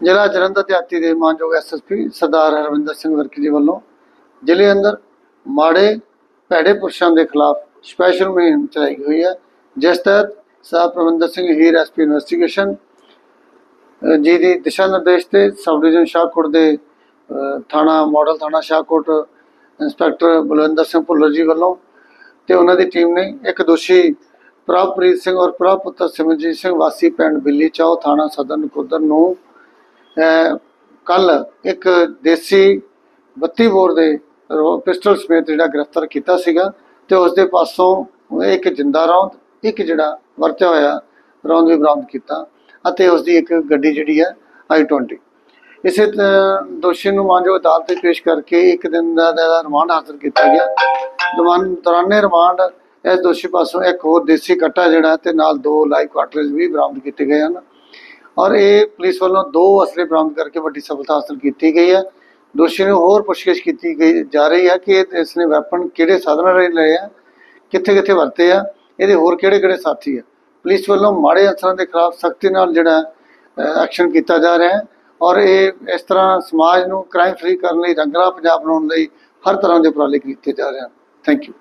ਜ਼ਿਲ੍ਹਾ ਜਲੰਧਰ ਦਿਹਾਤੀ ਦੇ ਮਾਨਯੋਗ ਐਸਐਸਪੀ ਸਰਦਾਰ ਹਰਵਿੰਦਰ ਸਿੰਘ ਵਰਕੀ ਜੀ ਵੱਲੋਂ ਜ਼ਿਲ੍ਹੇ ਅੰਦਰ ਮਾੜੇ ਭੈੜੇ ਪੁਰਸ਼ਾਂ ਦੇ ਖਿਲਾਫ ਸਪੈਸ਼ਲ ਮੁਹਿੰਮ ਚਲਾਈ ਗਈ ਹੈ, ਜਿਸ ਤਹਿਤ ਸਾਹਿਬ ਪ੍ਰਬੰਧਕ ਸਿੰਘ ਹੀਰ ਐਸਪੀ ਇਨਵੈਸਟੀਗੇਸ਼ਨ ਜੀ ਦੀ ਦਿਸ਼ਾ ਨਿਰਦੇਸ਼ ਤੇ ਸਬ ਡਿਵੀਜ਼ਨ ਸ਼ਾਹਕੋਟ ਦੇ ਥਾਣਾ ਮਾਡਲ ਥਾਣਾ ਸ਼ਾਹਕੋਟ, ਇੰਸਪੈਕਟਰ ਬਲਵਿੰਦਰ ਸਿੰਘ ਭੁੱਲਰ ਜੀ ਵੱਲੋਂ ਤੇ ਉਹਨਾਂ ਦੀ ਟੀਮ ਨੇ ਇੱਕ ਦੋਸ਼ੀ ਪ੍ਰਭਪ੍ਰੀਤ ਸਿੰਘ ਔਰ ਪ੍ਰਭ ਪੁੱਤਰ ਸਿਮਰਜੀਤ ਸਿੰਘ ਵਾਸੀ ਪਿੰਡ ਬਿੱਲੀ ਚੌ ਥਾਣਾ ਸਦਰ ਨਕੋਦਰ ਨੂੰ ਕੱਲ ਇੱਕ ਦੇਸੀ 32 ਬੋਰ ਦੇ ਰੋ- ਪਿਸਟਲ ਸਮੇਤ ਜਿਹੜਾ ਗ੍ਰਿਫਤਾਰ ਕੀਤਾ ਸੀਗਾ ਤੇ ਉਸ ਦੇ ਪਾਸੋਂ ਇੱਕ ਜਿੰਦਾ ਰੌਂਦ, ਇੱਕ ਜਿਹੜਾ ਵਰਤਿਆ ਹੋਇਆ ਰੌਂਦ ਵੀ ਬਰਾਮਦ ਕੀਤਾ ਅਤੇ ਉਸ ਦੀ ਇੱਕ ਗੱਡੀ ਜਿਹੜੀ ਹੈ i20 ਇਸੇ ਦੋਸ਼ੀ ਨੂੰ ਮਾਨਯੋਗ ਅਦਾਲਤ ਵਿੱਚ ਪੇਸ਼ ਕਰਕੇ ਇੱਕ ਦਿਨ ਦਾ ਦਾ ਰਿਮਾਂਡ ਹਾਸਲ ਕੀਤਾ ਗਿਆ। ਦੌਰਾਨ ਦੌਰਾਨੇ ਰਿਮਾਂਡ ਇਸ ਦੋਸ਼ੀ ਪਾਸੋਂ ਇੱਕ ਹੋਰ ਦੇਸੀ ਕੱਟਾ ਜਿਹੜਾ ਤੇ ਨਾਲ ਦੋ ਲਾਈਵ ਕੁਆਟਰਸ ਵੀ ਬਰਾਮਦ ਕੀਤੇ ਗਏ ਹਨ। ਔਰ ਇਹ ਪੁਲਿਸ ਵੱਲੋਂ ਦੋ ਅਸਲੇ ਬਰਾਮਦ ਕਰਕੇ ਵੱਡੀ ਸਫਲਤਾ ਹਾਸਲ ਕੀਤੀ ਗਈ ਹੈ। ਦੋਸ਼ੀ ਨੂੰ ਹੋਰ ਪੁੱਛਗਿੱਛ ਕੀਤੀ ਗਈ ਜਾ ਰਹੀ ਹੈ ਕਿ ਇਸ ਨੇ ਵੈਪਨ ਕਿਹੜੇ ਸਾਧਨਾਂ ਰਾਹੀਂ ਲਏ ਆ, ਕਿੱਥੇ ਕਿੱਥੇ ਵਰਤੇ ਆ, ਇਹਦੇ ਹੋਰ ਕਿਹੜੇ ਕਿਹੜੇ ਸਾਥੀ ਆ। ਪੁਲਿਸ ਵੱਲੋਂ ਮਾੜੇ ਅਸਰਾਂ ਦੇ ਖਿਲਾਫ ਸਖਤੀ ਨਾਲ ਜਿਹੜਾ ਐਕਸ਼ਨ ਕੀਤਾ ਜਾ ਰਿਹਾ ਹੈ ਔਰ ਇਹ ਇਸ ਤਰ੍ਹਾਂ ਸਮਾਜ ਨੂੰ ਕ੍ਰਾਈਮ ਫ੍ਰੀ ਕਰਨ ਲਈ ਰੰਗਲਾ ਪੰਜਾਬ ਬਣਾਉਣ ਲਈ ਹਰ ਤਰ੍ਹਾਂ ਦੇ ਉਪਰਾਲੇ ਕੀਤੇ ਜਾ ਰਹੇ ਹਨ। Thank you